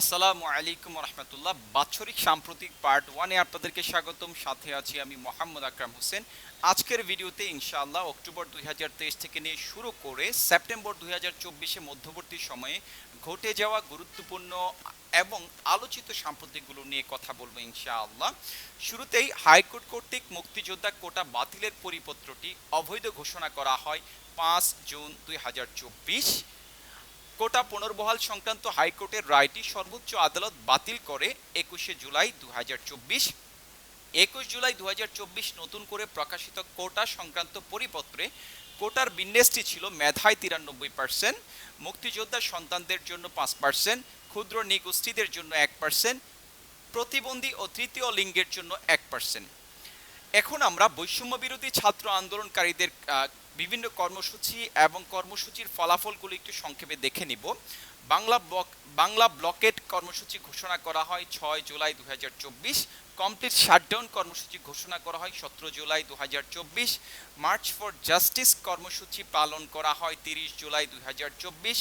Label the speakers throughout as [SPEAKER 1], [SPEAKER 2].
[SPEAKER 1] আসসালামু আলাইকুম রহমতুল্লাহ। বাৎসরিক সাম্প্রতিক পার্ট ওয়ানে আপনাদেরকে স্বাগতম। সাথে আছি আমি মোহাম্মদ আকরাম হোসেন। আজকের ভিডিওতে ইনশাআল্লাহ অক্টোবর দুই হাজার তেইশ থেকে নিয়ে শুরু করে সেপ্টেম্বর দুই হাজার মধ্যবর্তী সময়ে ঘটে যাওয়া গুরুত্বপূর্ণ এবং আলোচিত সাম্প্রতিকগুলো নিয়ে কথা বলব ইনশাআল্লাহ। শুরুতেই হাইকোর্ট কর্তৃক মুক্তিযোদ্ধা কোটা বাতিলের পরিপত্রটি অবৈধ ঘোষণা করা হয় পাঁচ জুন দুই হাজার চব্বিশ। কোটা পুনর্বহাল সংক্রান্ত হাইকোর্টের রায়টি সর্বোচ্চ আদালত বাতিল করে একুশে জুলাই দু একুশ জুলাই দুহাজার চব্বিশ নতুন করে প্রকাশিত কোটা সংক্রান্ত পরিপত্রে কোটার বিন্যাসটি ছিল মেধায় তিরানব্বই পার্সেন্ট মুক্তিযোদ্ধা সন্তানদের জন্য পাঁচ পার্সেন্ট ক্ষুদ্র নিগোষ্ঠীদের জন্য এক পার্সেন্ট প্রতিবন্ধী ও তৃতীয় লিঙ্গের জন্য এক পার্সেন্ট এখন আমরা বৈষম্য বিরোধী ছাত্র আন্দোলনকারীদের বিভিন্ন কর্মসূচি এবং কর্মসূচির ফলাফলগুলো একটু সংক্ষেপে দেখে নিব। বাংলা ব্লক, বাংলা ব্লকেট কর্মসূচি ঘোষণা করা হয় ছয় জুলাই দুই হাজার চব্বিশ। কমপ্লিট শাটডাউন কর্মসূচি ঘোষণা করা হয় সতেরো জুলাই দু হাজার চব্বিশ। মার্চ ফর জাস্টিস কর্মসূচি পালন করা হয় তিরিশ জুলাই দুই হাজার চব্বিশ।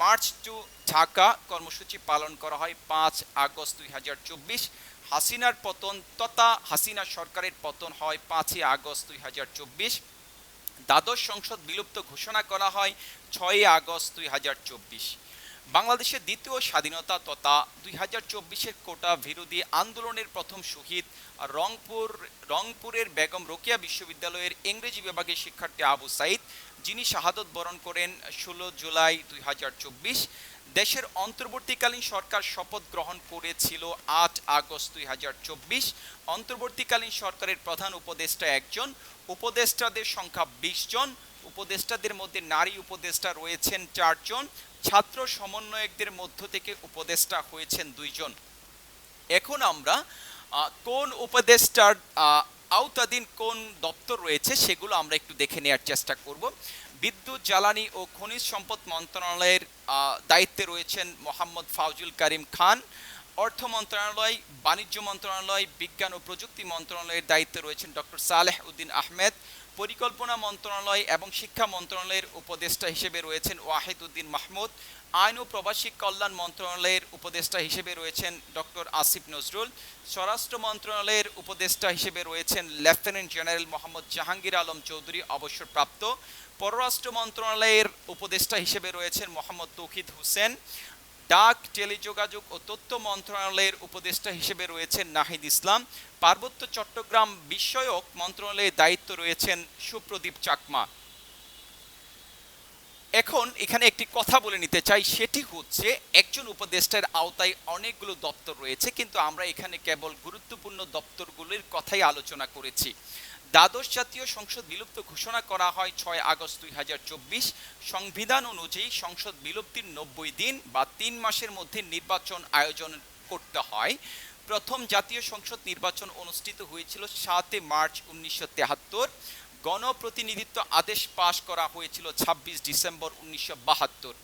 [SPEAKER 1] মার্চ টু ঢাকা কর্মসূচি পালন করা হয় পাঁচ আগস্ট দুই হাজার চব্বিশ। হাসিনার পতন তথা হাসিনা সরকারের পতন হয় পাঁচই আগস্ট দুই হাজার চব্বিশ। দ্বাদশ সংসদ বিলুপ্ত ঘোষণা করা হয় ছয়ই আগস্ট দুই হাজার চব্বিশ। বাংলাদেশের দ্বিতীয় স্বাধীনতা তথা দুই হাজার চব্বিশের কোটা বিরোধী আন্দোলনের প্রথম শহীদ রংপুর, রংপুরের বেগম রোকেয়া বিশ্ববিদ্যালয়ের ইংরেজি বিভাগের শিক্ষার্থী আবু সাইদ, যিনি শাহাদত বরণ করেন ষোলো জুলাই দুই হাজার চব্বিশ। দেশের অন্তর্বর্তীকালীন সরকার শপথ গ্রহণ করেছিল আট আগস্ট দুই হাজার চব্বিশ। অন্তর্বর্তীকালীন সরকারের প্রধান উপদেষ্টা একজন, উপদেষ্টাদের সংখ্যা বিশ জন। উপদেষ্টাদের মধ্যে নারী উপদেষ্টা রয়েছেন চারজন, ছাত্র সমন্বয়কদের মধ্য থেকে উপদেষ্টা হয়েছেন দুইজন। এখন আমরা কোন উপদেষ্টার আওতাধীন কোন দপ্তর রয়েছে সেগুলো আমরা একটু দেখে নেওয়ার চেষ্টা করব। বিদ্যুৎ, জ্বালানি ও খনিজ সম্পদ মন্ত্রণালয়ের দায়িত্বে রয়েছেন মোহাম্মদ ফাউজুল করিম খান। অর্থ মন্ত্রণালয়, বাণিজ্য মন্ত্রণালয়, বিজ্ঞান ও প্রযুক্তি মন্ত্রণালয়ের দায়িত্বে রয়েছেন ডক্টর সালেহ উদ্দিন আহমেদ। পরিকল্পনা মন্ত্রণালয় এবং শিক্ষা মন্ত্রণালয়ের উপদেষ্টা হিসেবে রয়েছেন ওয়াহিদ উদ্দিন মাহমুদ। আইন ও প্রবাসী কল্যাণ মন্ত্রণালয়ের উপদেষ্টা হিসেবে রয়েছেন ডক্টর আসিফ নজরুল। স্বরাষ্ট্র মন্ত্রণালয়ের উপদেষ্টা হিসেবে রয়েছেন লেফটেন্যান্ট জেনারেল মোহাম্মদ জাহাঙ্গীর আলম চৌধুরী অবসরপ্রাপ্ত। পররাষ্ট্র মন্ত্রণালয়ের উপদেষ্টা হিসেবে রয়েছেন মোহাম্মদ তৌহিদ হোসেন। ডাক, টেলিযোগাযোগ ও তথ্য মন্ত্রণালয়ের উপদেষ্টা হিসেবে রয়েছেন নাহিদ ইসলাম। পার্বত্য চট্টগ্রাম বিষয়ক মন্ত্রণালয়ের দায়িত্ব রয়েছেন সুপ্রদীপ চাকমা। এখন এখানে একটি কথা বলে নিতে চাই, সেটি হচ্ছে একজন উপদেষ্টার আওতায় অনেকগুলো দপ্তর রয়েছে, কিন্তু আমরা এখানে কেবল গুরুত্বপূর্ণ দপ্তরগুলির কথাই আলোচনা করেছি। দ্বাদশ জাতীয় সংসদ বিলুপ্ত ঘোষণা করা হয় ছয় আগস্ট দুই হাজার চব্বিশ। সংবিধান অনুযায়ী সংসদ বিলুপ্তির নব্বই দিন বা তিন মাসের মধ্যে নির্বাচন আয়োজন করতে হয়। প্রথম জাতীয় সংসদ নির্বাচন অনুষ্ঠিত হয়েছিল সাতে মার্চ উনিশশো গণপ্রতিনিধিত্ব আদেশ পাশ করা হয়েছিল ছাব্বিশ ডিসেম্বর উনিশশো বাহাত্তর।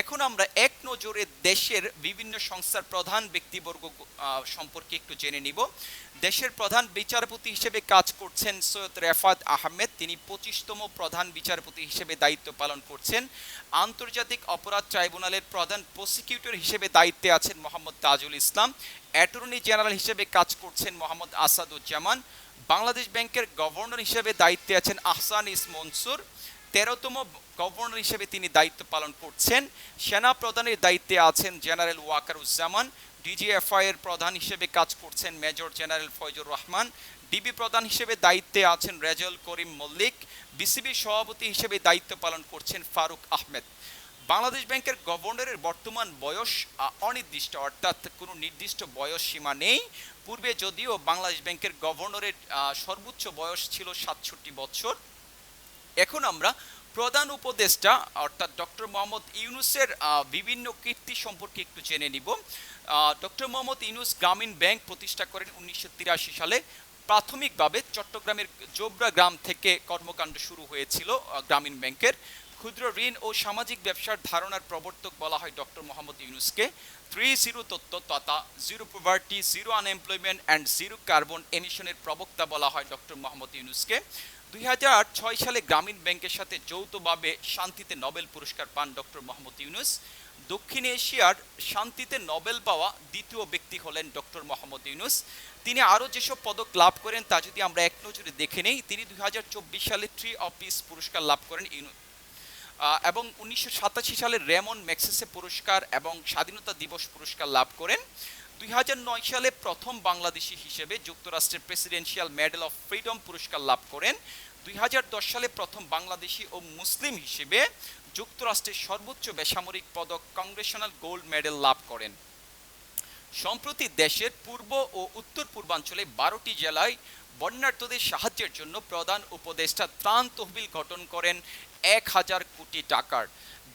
[SPEAKER 1] এখন আমরা এক নজরে দেশের বিভিন্ন সংস্থার প্রধান ব্যক্তিবর্গ সম্পর্কে একটু জেনে নিব। দেশের প্রধান বিচারপতি হিসেবে কাজ করছেন সৈয়দ রেফাত আহমেদ। তিনি পঁচিশতম প্রধান বিচারপতি হিসেবে দায়িত্ব পালন করছেন। আন্তর্জাতিক অপরাধ ট্রাইব্যুনালের প্রধান প্রসিকিউটর হিসেবে দায়িত্বে আছেন মোহাম্মদ তাজুল ইসলাম। অ্যাটর্নি জেনারেল হিসেবে কাজ করছেন মোহাম্মদ আসাদুজ্জামান। বাংলাদেশ ব্যাংকের গভর্নর হিসেবে দায়িত্বে আছেন আহসান ইস মনসুর। তেরোতম গভর্নর হিসেবে তিনি দায়িত্ব পালন করছেন। সেনা প্রধানের দায়িত্বে আছেন জেনারেল ওয়াকারুজ্জামান। ডিজিএফআই এর প্রধান হিসেবে কাজ করছেন major general Faizur Rahman. DB প্রধান হিসেবে দায়িত্বে আছেন রেজল করিম মল্লিক। বিসিবি সভাপতি হিসেবে দায়িত্ব পালন করছেন ফারুক আহমেদ। বাংলাদেশ ব্যাংকের গভর্নরের বর্তমান বয়স অনির্দিষ্ট, অর্থাৎ কোনো নির্দিষ্ট বয়স সীমা নেই। পূর্বে যদিও বাংলাদেশ ব্যাংকের গভর্নরের সর্বোচ্চ বয়স ছিল সাতষট্টি বছর, এখন আমরা প্রধান উপদেষ্টা, অর্থাৎ ডক্টর মোহাম্মদ ইউনুসের বিভিন্ন কীর্তি সম্পর্কে একটু জেনে নিব। ডক্টর মোহাম্মদ ইউনুস গ্রামীণ ব্যাংক প্রতিষ্ঠা করেন উনিশশো তিরাশি সালে। প্রাথমিকভাবে চট্টগ্রামের জোবরা গ্রাম থেকে কর্মকাণ্ড শুরু হয়েছিল গ্রামীণ ব্যাংকের। ক্ষুদ্র ঋণ ও সামাজিক ব্যবসার ধারণার প্রবর্তক বলা হয় ডক্টর মোহাম্মদ ইউনুসকে। থ্রি জিরো তত্ত্ব তথা zero poverty zero unemployment and zero carbon এমিশনের প্রবক্তা বলা হয় ডক্টর মোহাম্মদ ইউনুসকে। দুই হাজার ছয় সালে গ্রামীণ ব্যাংকের সাথে যৌথভাবে শান্তিতে নোবেল পুরস্কার পান ডক্টর মোহাম্মদ ইউনুস। দক্ষিণ এশিয়ার শান্তিতে নোবেল পাওয়া দ্বিতীয় ব্যক্তি হলেন ডক্টর মোহাম্মদ ইউনুস। তিনি আরও যেসব পদক লাভ করেন তা যদি আমরা এক নজরে দেখে নেই, তিনি দুই হাজার চব্বিশ সালে ট্রি অফ পিস পুরস্কার লাভ করেন ইউনুস এবং উনিশশো সাতাশি সালে রেমন ম্যাক্সেসে পুরস্কার এবং স্বাধীনতা দিবস পুরস্কার লাভ করেন। দুই হাজার নয় সালে প্রথম বাংলাদেশি হিসেবে যুক্তরাষ্ট্রের প্রেসিডেন্সিয়াল মেডেল অফ ফ্রিডম পুরস্কার লাভ করেন। দুই হাজার দশ সালে প্রথম বাংলাদেশি ও মুসলিম হিসেবে যুক্তরাষ্ট্রের সর্বোচ্চ বেসামরিক পদক কংগ্রেশনাল গোল্ড মেডেল লাভ করেন। সম্প্রতি দেশের পূর্ব ও উত্তর পূর্বাঞ্চলে বারোটি জেলায় বন্যার্থদের সাহায্যের জন্য প্রধান উপদেষ্টা ত্রাণ তহবিল গঠন করেন এক হাজার কোটি টাকার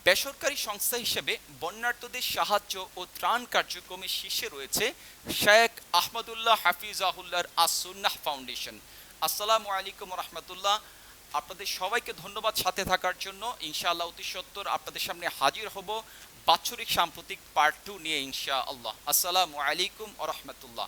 [SPEAKER 1] বেসরকারি সংস্থা হিসেবে বন্যার্থদের সাহায্য ও ত্রাণ কার্যক্রমে শীর্ষে রয়েছে শেখ আহমদুল্লাহ হাফিজাহুল্লাহর আসুন্নাহ ফাউন্ডেশন। আসসালামু আলাইকুম রহমতুল্লাহ। আপনাদের সবাইকে ধন্যবাদ সাথে থাকার জন্য। ইনশাআল্লাহ অতি সত্তর আপনাদের সামনে হাজির হব বাৎসরিক সাম্প্রতিক পার্ট টু নিয়ে ইনশা আল্লাহ আসসালামু আলাইকুম রহমতুল্লাহ।